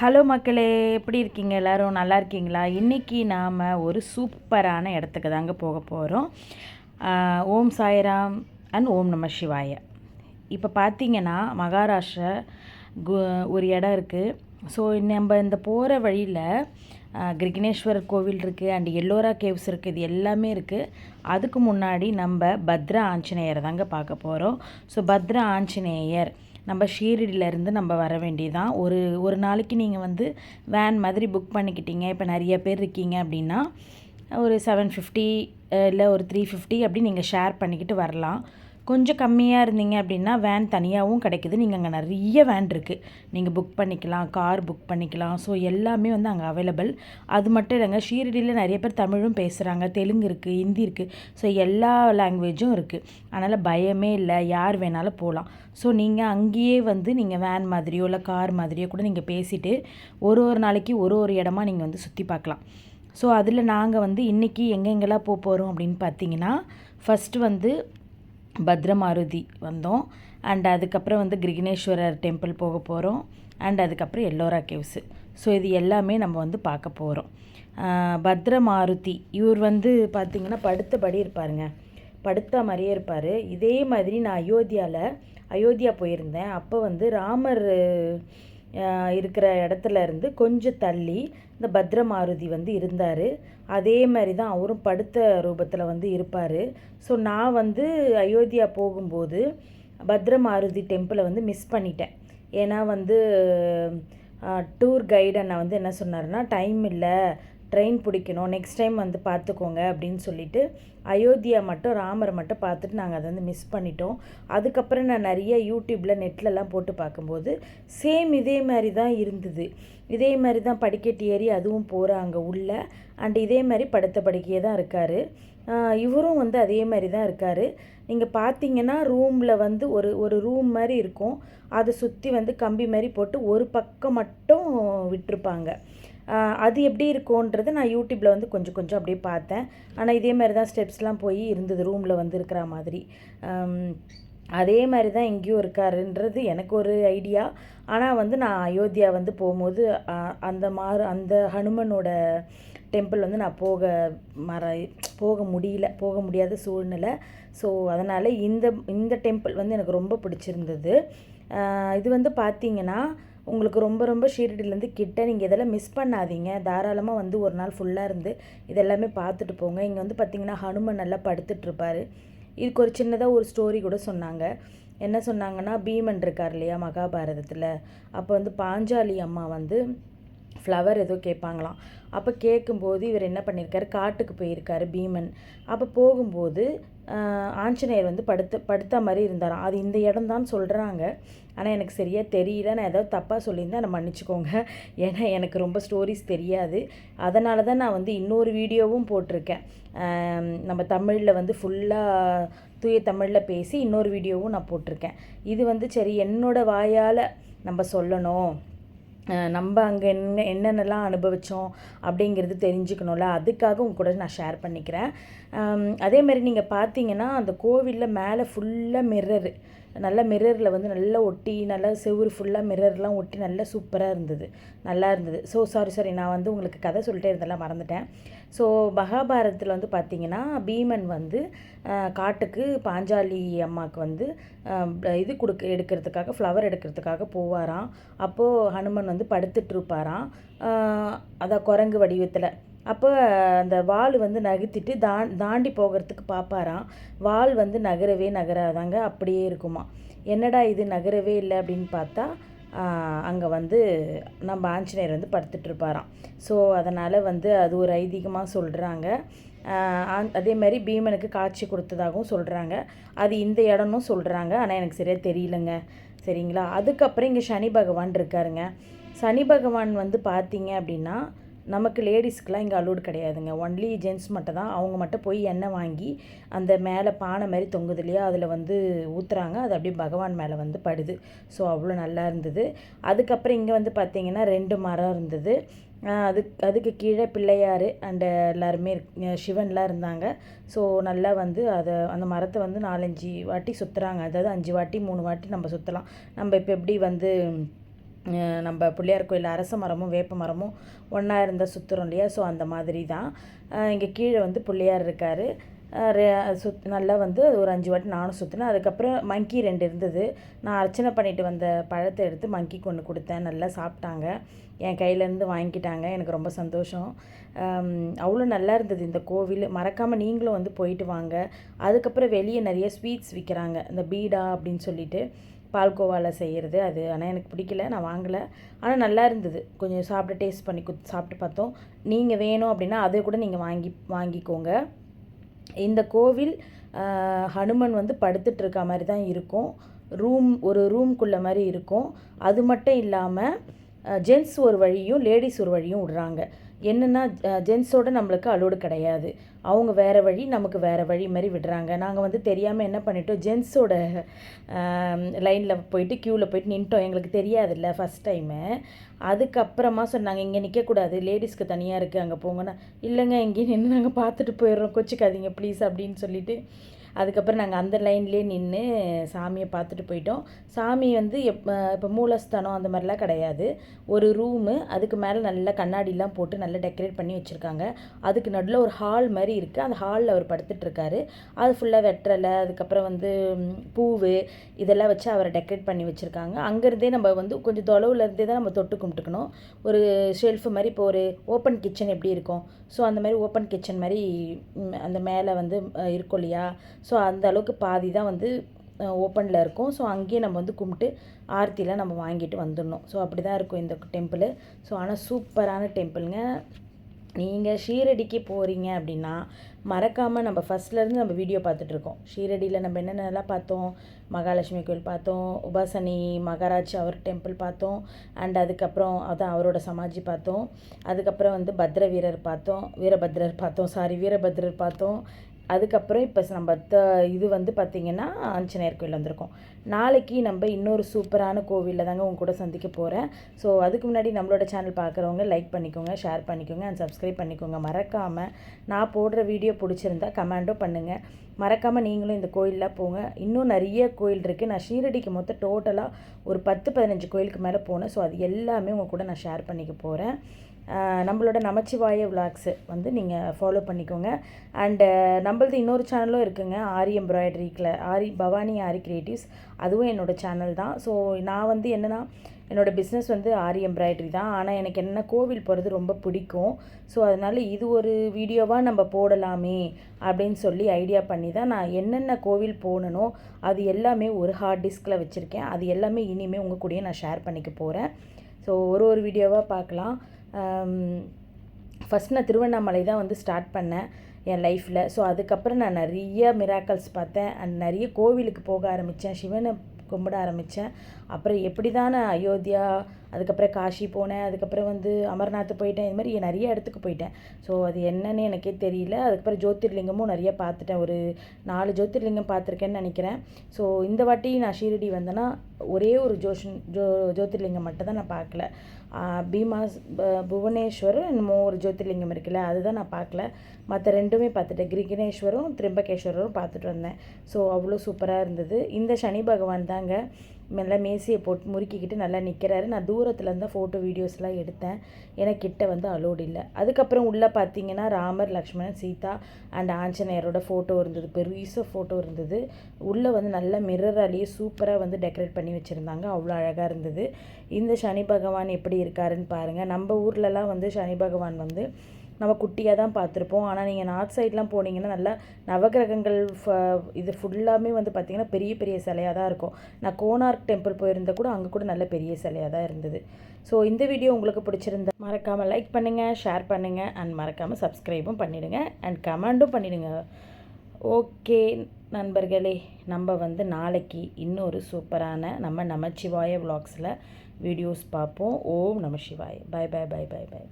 Hello மக்களே எப்படி இருக்கீங்க எல்லோரும்? நல்லா இருக்கீங்களா? இன்றைக்கி நாம் ஒரு சூப்பரான இடத்துக்கு தாங்க போக போகிறோம் ஓம் சாய்ராம் அண்ட் ஓம் நம சிவாய. இப்போ பார்த்தீங்கன்னா மகாராஷ்டிரா கு ஒரு இடம் இருக்குது ஸோ நம்ம இந்த போகிற வழியில் கிரிகினேஸ்வரர் கோவில் இருக்குது அண்ட் எல்லோரா கேவ்ஸ் இருக்குது இது எல்லாமே இருக்குது அதுக்கு முன்னாடி நம்ம பத்ரா ஆஞ்சநேயரை தாங்க பார்க்க போகிறோம் ஸோ பத்ரா ஆஞ்சநேயர் நம்ம ஷீரடியிலேருந்து நம்ம வர வேண்டியதான் ஒரு ஒரு நாளைக்கு நீங்கள் வந்து வேன் மாதிரி புக் பண்ணிக்கிட்டீங்க. இப்போ நிறைய பேர் இருக்கீங்க அப்படின்னா ஒரு செவன் ஃபிஃப்டி இல்லை ஒரு த்ரீ ஃபிஃப்டி அப்படி நீங்கள் ஷேர் பண்ணிக்கிட்டு வரலாம். கொஞ்சம் கம்மியாக இருந்தீங்க அப்படின்னா வேன் தனியாகவும் கிடைக்குது. நீங்கள் அங்கே நிறைய வேன் இருக்குது நீங்கள் புக் பண்ணிக்கலாம் கார் புக் பண்ணிக்கலாம். ஸோ எல்லாமே வந்து அங்கே அவைலபிள் அது மட்டும் இல்லைங்க ஷீரடியில் நிறைய பேர் தமிழும் பேசுகிறாங்க தெலுங்கு இருக்குது ஹிந்தி இருக்குது ஸோ எல்லா லாங்குவேஜும் இருக்குது அதனால் பயமே இல்லை. யார் வேணாலும் போகலாம் ஸோ நீங்கள் அங்கேயே வந்து நீங்கள் வேன் மாதிரியோ இல்லை கார் மாதிரியோ கூட நீங்கள் பேசிவிட்டு ஒரு ஒரு நாளைக்கு ஒரு ஒரு இடமா நீங்கள் வந்து சுற்றி பார்க்கலாம். ஸோ அதில் நாங்கள் வந்து இன்றைக்கி எங்கெங்கெல்லாம் போக போகிறோம் அப்படின்னு பார்த்தீங்கன்னா ஃபஸ்ட்டு வந்து பத்ரமாருதி வந்தோம். அண்ட் அதுக்கப்புறம் வந்து கிரிகினேஸ்வரர் டெம்பிள் போக போகிறோம் அண்ட் அதுக்கப்புறம் எல்லோரா கேவ்ஸு ஸோ இது எல்லாமே நம்ம வந்து பார்க்க போகிறோம் பத்ரமாருதி. இவர் வந்து பார்த்திங்கன்னா படுத்தபடி இருப்பாருங்க. படுத்த மாதிரியே இருப்பார். இதே மாதிரி நான் அயோத்தியாவில் அயோத்தியா போயிருந்தேன். அப்போ வந்து ராமர் இருக்கிற இடத்துல இருந்து கொஞ்சம் தள்ளி இந்த பத்ரமாருதி வந்து இருந்தார். அதே மாதிரி தான் அவரும் படுத்த ரூபத்தில் வந்து இருப்பார். ஸோ நான் வந்து அயோத்தியா போகும்போது பத்ரமாருதி டெம்பிளை வந்து மிஸ் பண்ணிட்டேன். ஏன்னா வந்து டூர் கைடு அண்ணா வந்து என்ன சொன்னார்னா டைம் இல்லை. ட்ரெயின் பிடிக்கணும். நெக்ஸ்ட் டைம் வந்து பார்த்துக்கோங்க அப்படின்னு சொல்லிட்டு அயோத்தியா மட்டும் ராமரை மட்டும் பார்த்துட்டு நாங்கள் அதை வந்து மிஸ் பண்ணிட்டோம். அதுக்கப்புறம் நான் நிறைய யூடியூப்பில் நெட்லலாம் போட்டு பார்க்கும்போது சேம் இதே மாதிரி தான் இருந்தது. இதே மாதிரி தான் படிக்கட்டு ஏறி அதுவும் போகிறாங்க உள்ள அண்ட் இதே மாதிரி படுத்த படுக்கையே தான் இருக்கார். இவரும் வந்து அதே மாதிரி தான் இருக்கார். நீங்கள் பார்த்தீங்கன்னா ரூமில் வந்து ஒரு ஒரு ரூம் மாதிரி இருக்கும். அதை சுற்றி வந்து கம்பி மாதிரி போட்டு ஒரு பக்கம் மட்டும் விட்டுருப்பாங்க. அது எப்படி இருக்கும்ன்றது நான் யூடியூப்பில் வந்து கொஞ்சம் கொஞ்சம் அப்படியே பார்த்தேன். ஆனால் இதே மாதிரி தான் ஸ்டெப்ஸ்லாம் போய் இருந்தது ரூமில் வந்து இருக்கிற மாதிரி. அதே மாதிரி தான் எங்கேயும் இருக்காருன்றது எனக்கு ஒரு ஐடியா ஆனால் வந்து நான் அயோத்தியா வந்து போகும்போது அந்த மாறு அந்த ஹனுமனோட டெம்பிள் வந்து நான் போக மற போக முடியல போக முடியாத சூழ்நிலை. ஸோ அதனால் இந்த இந்த டெம்பிள் வந்து எனக்கு ரொம்ப பிடிச்சிருந்தது. இது வந்து பார்த்திங்கன்னா உங்களுக்கு ரொம்ப ரொம்ப ஷீரடிலேருந்து கிட்ட நீங்கள் இதெல்லாம் மிஸ் பண்ணாதீங்க. தாராளமாக வந்து ஒரு நாள் ஃபுல்லாக இருந்து இதெல்லாமே பார்த்துட்டு போங்க. இங்கே வந்து பார்த்திங்கன்னா ஹனுமன் நல்லா படுத்துட்ருப்பார் இதுக்கு ஒரு சின்னதாக ஒரு ஸ்டோரி கூட சொன்னாங்க. என்ன சொன்னாங்கன்னா பீமன் இருக்கார் இல்லையா மகாபாரதத்தில்? அப்போ வந்து பாஞ்சாலி அம்மா வந்து ஃப்ளவர் ஏதோ கேட்பாங்களாம். அப்போ கேட்கும்போது இவர் என்ன பண்ணியிருக்காரு? காட்டுக்கு போயிருக்காரு பீமன். அப்போ போகும்போது ஆஞ்சநேயர் வந்து படுத்து படுத்த மாதிரி இருந்தாராம். அது இந்த இடம் தான் சொல்கிறாங்க ஆனால் எனக்கு சரியாக தெரியல. நான் ஏதாவது தப்பாக சொல்லியிருந்தேன் நான் மன்னிச்சிக்கோங்க. ஏன்னா எனக்கு ரொம்ப ஸ்டோரிஸ் தெரியாது. அதனால தான் நான் வந்து இன்னொரு வீடியோவும் போட்டிருக்கேன். நம்ம தமிழில் வந்து ஃபுல்லாக தூய தமிழில் பேசி இன்னொரு வீடியோவும் நான் போட்டிருக்கேன். இது வந்து சரி என்னோடய வாயால் நம்ம சொல்லணும். நம்ம அங்கே என்ன என்னென்னலாம் அனுபவித்தோம் அப்படிங்கிறது தெரிஞ்சுக்கணும்ல. அதுக்காக உங்க கூட நான் ஷேர் பண்ணிக்கிறேன். அதேமாதிரி நீங்கள் பார்த்தீங்கன்னா அந்த கோவிலில் மேலே ஃபுல்லாக மிர்ரரு நல்ல மிரரில் வந்து நல்லா ஒட்டி நல்லா செவ்வறு ஃபுல்லாக மிரர்லாம் ஒட்டி நல்லா சூப்பராக இருந்தது. நல்லா இருந்தது. ஸோ சாரி சாரி நான் வந்து உங்களுக்கு கதை சொல்லிட்டே இருந்தெல்லாம் மறந்துட்டேன். ஸோ மகாபாரதத்தில் வந்து பார்த்திங்கன்னா பீமன் வந்து காட்டுக்கு பாஞ்சாலி அம்மாவுக்கு வந்து இது கொடுக்க எடுக்கிறதுக்காக ஃப்ளவர் எடுக்கிறதுக்காக போவாராம். அப்போது ஹனுமன் வந்து படுத்துட்டு இருப்பாராம். அதான் குரங்கு வடிவத்தில் அப்போ அந்த வால் வந்து நகர்த்திட்டு தான் தாண்டி போகிறதுக்கு பார்ப்பாராம் வால் வந்து நகரவே நகராதாங்க அப்படியே இருக்குமா என்னடா இது நகரவே இல்லை அப்படின்னு பார்த்தா அங்கே வந்து நம்ம ஆஞ்சநேயர் வந்து படுத்துட்ருப்பாராம். ஸோ அதனால் வந்து அது ஒரு ஐதீகமாக சொல்கிறாங்க அதே மாதிரி பீமனுக்கு காட்சி கொடுத்ததாகவும் சொல்கிறாங்க அது இந்த இடம்னும் சொல்கிறாங்க ஆனால் எனக்கு சரியாக தெரியலங்க. சரிங்களா? அதுக்கப்புறம் இங்கே சனி பகவான் இருக்காருங்க. சனி பகவான் வந்து பார்த்தீங்க அப்படின்னா நமக்கு லேடிஸ்க்கெலாம் இங்கே அலோடு கிடையாதுங்க. ஒன்லி ஜென்ட்ஸ் மட்டும் தான் அவங்க மட்டும் போய் எண்ணெய் வாங்கி அந்த மேலே பானை மாதிரி தொங்குது இல்லையா அதில் வந்து ஊற்றுறாங்க அது அப்படியே பகவான் மேலே வந்து படுது. ஸோ அவ்வளோ நல்லா இருந்தது. அதுக்கப்புறம் இங்கே வந்து பார்த்திங்கன்னா ரெண்டு மரம் இருந்தது. அதுக்கு அதுக்கு கீழே பிள்ளையார் அண்டு எல்லாருமே சிவன்லாம் இருந்தாங்க. ஸோ நல்லா வந்து அதை அந்த மரத்தை வந்து நாலஞ்சு வாட்டி சுற்றுறாங்க அதாவது அஞ்சு வாட்டி மூணு வாட்டி நம்ம சுற்றலாம் நம்ம இப்போ எப்படி வந்து நம்ம பிள்ளையார் கோயில் அரச மரமும் வேப்ப மரமும் ஒன்றா இருந்தால் சுற்றுறோம் இல்லையா? ஸோ அந்த மாதிரி தான் இங்கே கீழே வந்து பிள்ளையார் இருக்கார். சுத் நல்லா வந்து அது ஒரு அஞ்சு வாட்டி நானும் சுற்றினேன் அதுக்கப்புறம் மங்கி ரெண்டு இருந்தது. நான் அர்ச்சனை பண்ணிட்டு வந்த பழத்தை எடுத்து மங்கி கொண்டு கொடுத்தேன். நல்லா சாப்பிட்டாங்க. என் கையிலேருந்து வாங்கிக்கிட்டாங்க எனக்கு ரொம்ப சந்தோஷம். அவ்வளோ நல்லா இருந்தது இந்த கோவில். மறக்காமல் நீங்களும் வந்து போயிட்டு வாங்க. அதுக்கப்புறம் வெளியே நிறைய ஸ்வீட்ஸ் விற்கிறாங்க இந்த பீடா அப்படின்னு சொல்லிட்டு. பால்கோவாவில் செய்கிறது அது. ஆனால் எனக்கு பிடிக்கல. நான் வாங்கலை. ஆனால் நல்லா இருந்தது. கொஞ்சம் சாப்பிட்டு டேஸ்ட் பண்ணி கு சாப்பிட்டு பார்த்தோம். நீங்கள் வேணும் அப்படின்னா அதை கூட நீங்கள் வாங்கி வாங்கிக்கோங்க. இந்த கோவில் ஹனுமன் வந்து படுத்துட்டு இருக்க மாதிரி தான் இருக்கும். ரூம் ஒரு ரூம்குள்ளே மாதிரி இருக்கும். அது மட்டும் இல்லாமல் ஜென்ட்ஸ் ஒரு வழியும் லேடிஸ் ஒரு வழியும் விடுறாங்க. என்னென்னா ஜென்ஸோட நம்மளுக்கு அலோடு கிடையாது. அவங்க வேறு வழி நமக்கு வேறு வழி மாதிரி விடுறாங்க. நாங்கள் வந்து தெரியாமல் என்ன பண்ணிட்டோம் ஜென்ஸோட லைனில் போயிட்டு க்யூவில் போயிட்டு நின்ட்டோம். எங்களுக்கு தெரியாதுல்ல ஃபஸ்ட் டைமு அதுக்கப்புறமா சொன்னாங்க இங்கே நிற்கக்கூடாது லேடிஸ்க்கு தனியாக இருக்குது அங்கே போங்கன்னா. இல்லைங்க இங்கேயே நின்று நாங்கள் பார்த்துட்டு போயிடுறோம். கொச்சிக்காதீங்க ப்ளீஸ் அப்படின்னு சொல்லிட்டு அதுக்கப்புறம் நாங்கள் அந்த லைன்லேயே நின்று சாமியை பார்த்துட்டு போயிட்டோம். சாமி வந்து எப் இப்போ மூலஸ்தானம் அந்த மாதிரிலாம் கிடையாது. ஒரு ரூமு அதுக்கு மேலே நல்லா கண்ணாடிலாம் போட்டு நல்லா டெக்கரேட் பண்ணி வச்சுருக்காங்க. அதுக்கு நடுவில் ஒரு ஹால் மாதிரி இருக்குது அந்த ஹாலில் அவர் படுத்துட்ருக்காரு அது ஃபுல்லாக வெற்றலை அதுக்கப்புறம் வந்து பூவு இதெல்லாம் வச்சு அவரை டெக்கரேட் பண்ணி வச்சுருக்காங்க. அங்கேருந்தே நம்ம வந்து கொஞ்சம் தொலைவுலேருந்தே தான் நம்ம தொட்டு கும்பிட்டுக்கணும். ஒரு ஷெல்ஃபு மாதிரி இப்போ ஒரு ஓப்பன் கிச்சன் எப்படி இருக்கும்? ஸோ அந்த மாதிரி ஓப்பன் கிச்சன் மாதிரி அந்த மேலே வந்து இருக்கும் இல்லையா? ஸோ அந்த அளவுக்கு பாதி தான் வந்து ஓப்பனில் இருக்கும். ஸோ அங்கேயே நம்ம வந்து கும்பிட்டு ஆர்த்திலாம் நம்ம வாங்கிட்டு வந்துடணும். ஸோ அப்படி தான் இருக்கும் இந்த டெம்பிள் ஸோ ஆனால் சூப்பரான டெம்பிளுங்க நீங்கள் ஷீரடிக்கு போகிறீங்க அப்படின்னா மறக்காமல் நம்ம ஃபஸ்ட்லேருந்து நம்ம வீடியோ பார்த்துட்ருக்கோம் ஷீரடியில் நம்ம என்னென்னலாம் பார்த்தோம்? மகாலட்சுமி கோயில் பார்த்தோம். உபாசனி மகாராஜ் அவர் டெம்பிள் பார்த்தோம். அண்ட் அதுக்கப்புறம் அதான் அவரோட சமாஜி பார்த்தோம். அதுக்கப்புறம் வந்து பத்ர வீரர் பார்த்தோம். வீரபத்ரர் பார்த்தோம். சாரி வீரபத்ரர் பார்த்தோம். அதுக்கப்புறம் இப்போ நம்ம த இது வந்து பார்த்திங்கன்னா ஆஞ்சநேயர் கோயில் வந்திருக்கோம். நாளைக்கு நம்ம இன்னொரு சூப்பரான கோவிலில் தாங்க உங்க கூட சந்திக்க போகிறேன் ஸோ அதுக்கு முன்னாடி நம்மளோட சேனல் பார்க்குறவங்க லைக் பண்ணிக்கோங்க ஷேர் பண்ணிக்கோங்க அண்ட் சப்ஸ்கிரைப் பண்ணிக்கோங்க. மறக்காமல் நான் போடுற வீடியோ பிடிச்சிருந்தா கமெண்ட்டும் பண்ணுங்கள் மறக்காமல் நீங்களும் இந்த கோயிலில் போங்க. இன்னும் நிறைய கோயில் இருக்குது நான் ஷீரடிக்கு மொத்தம் டோட்டலாக ஒரு பத்து பதினஞ்சு கோயிலுக்கு மேலே போனேன். ஸோ அது எல்லாமே உங்கள் கூட நான் ஷேர் பண்ணிக்க போகிறேன் நம்மளோட நமச்சிவாய விளாக்ஸு வந்து நீங்கள் ஃபாலோ பண்ணிக்கோங்க. அண்டு நம்மளது இன்னொரு சேனலும் இருக்குங்க. ஆரி எம்ப்ராய்டரிக்கில் ஆரி பவானி ஆரி கிரியேட்டிவ்ஸ் அதுவும் என்னோட சேனல் தான். ஸோ நான் வந்து என்னென்னா என்னோடய பிஸ்னஸ் வந்து ஆரி எம்ப்ராய்டரி தான். ஆனால் எனக்கு என்ன கோவில் போகிறது ரொம்ப பிடிக்கும். ஸோ அதனால் இது ஒரு வீடியோவாக நம்ம போடலாமே அப்படின்னு சொல்லி ஐடியா பண்ணி தான் நான் என்னென்ன கோவில் போகணுனோ அது எல்லாமே ஒரு ஹார்ட் டிஸ்கில் வச்சுருக்கேன். அது எல்லாமே இனிமேல் உங்கள் கூடயே நான் ஷேர் பண்ணிக்க போகிறேன் ஸோ ஒரு ஒரு வீடியோவாக பார்க்கலாம். ஃபஸ்ட் நான் திருவண்ணாமலை தான் வந்து ஸ்டார்ட் பண்ணேன் என் லைஃப்பில் ஸோ அதுக்கப்புறம் நான் நிறைய மிராக்கல்ஸ் பார்த்தேன். அண்ட் நிறைய கோவிலுக்கு போக ஆரம்பித்தேன் சிவனை கும்பிட ஆரம்பித்தேன் அப்புறம் எப்படி தான் நான் அயோத்தியா அதுக்கப்புறம் காஷி போனேன் அதுக்கப்புறம் வந்து அமர்நாத் போயிட்டேன் இது மாதிரி நிறைய இடத்துக்கு போயிட்டேன். ஸோ அது என்னன்னு எனக்கே தெரியல. அதுக்கப்புறம் ஜோதிர்லிங்கமும் நிறைய பார்த்துட்டேன். ஒரு நாலு ஜோதிர்லிங்கம் பார்த்துருக்கேன்னு நினைக்கிறேன். ஸோ இந்த வாட்டி நான் ஷீரடி வந்தேன்னா ஒரே ஒரு ஜோஷன் ஜோ ஜோதிர்லிங்கம் மட்டும் தான் நான் பார்க்கல. பீமா பீமாஸ் புவனேஸ்வரம் என்னமோ ஒரு ஜோதிர்லிங்கம் இருக்குல்ல அதுதான் நான் பார்க்கல. மற்ற ரெண்டுமே பார்த்துட்டேன். கிரிகினேஸ்வரம் திரிம்பகேஸ்வரரும் பார்த்துட்டு வந்தேன். ஸோ அவ்வளோ சூப்பராக இருந்தது. இந்த சனி பகவான் தாங்க. நல்லா மேசியை போட்டு முறுக்கிக்கிட்டு நல்லா நிற்கிறாரு நான் தூரத்தில் இருந்தால் ஃபோட்டோ வீடியோஸ்லாம் எடுத்தேன். ஏன்னா கிட்ட வந்து அலோடு இல்லை. அதுக்கப்புறம் உள்ளே பார்த்தீங்கன்னா ராமர் லக்ஷ்மணன் சீதா அண்ட் ஆஞ்சநேயரோட ஃபோட்டோ இருந்தது. பெருச ஃபோட்டோ இருந்தது. உள்ளே வந்து நல்ல மிரராலேயே சூப்பராக வந்து டெக்கரேட் பண்ணி வச்சுருந்தாங்க. அவ்வளோ அழகாக இருந்தது. இந்த சனி பகவான் எப்படி இருக்காருன்னு பாருங்கள் நம்ம ஊர்லலாம் வந்து சனி பகவான் வந்து நம்ம குட்டியாக தான் பார்த்துருப்போம். ஆனால் நீங்கள் நார்த் சைட்லாம் போனீங்கன்னா நல்லா நவகிரகங்கள் ஃப இது ஃபுல்லாமே வந்து பார்த்திங்கன்னா பெரிய பெரிய சிலையாக தான் இருக்கும். நான் கோனார்க் டெம்பிள் போயிருந்தால் கூட அங்கே கூட நல்ல பெரிய சிலையாக தான் இருந்தது. ஸோ இந்த வீடியோ உங்களுக்கு பிடிச்சிருந்தா மறக்காமல் லைக் பண்ணுங்கள் ஷேர் பண்ணுங்கள் அண்ட் மறக்காமல் சப்ஸ்கிரைபும் பண்ணிவிடுங்க அண்ட் கமெண்ட்டும் பண்ணிவிடுங்க ஓகே நண்பர்களே நம்ம வந்து நாளைக்கு இன்னொரு சூப்பரான நம்ம நமச்சிவாய வ்ளாக்ஸில் வீடியோஸ் பார்ப்போம். ஓம் நம சிவாய. Bye bye bye bye bye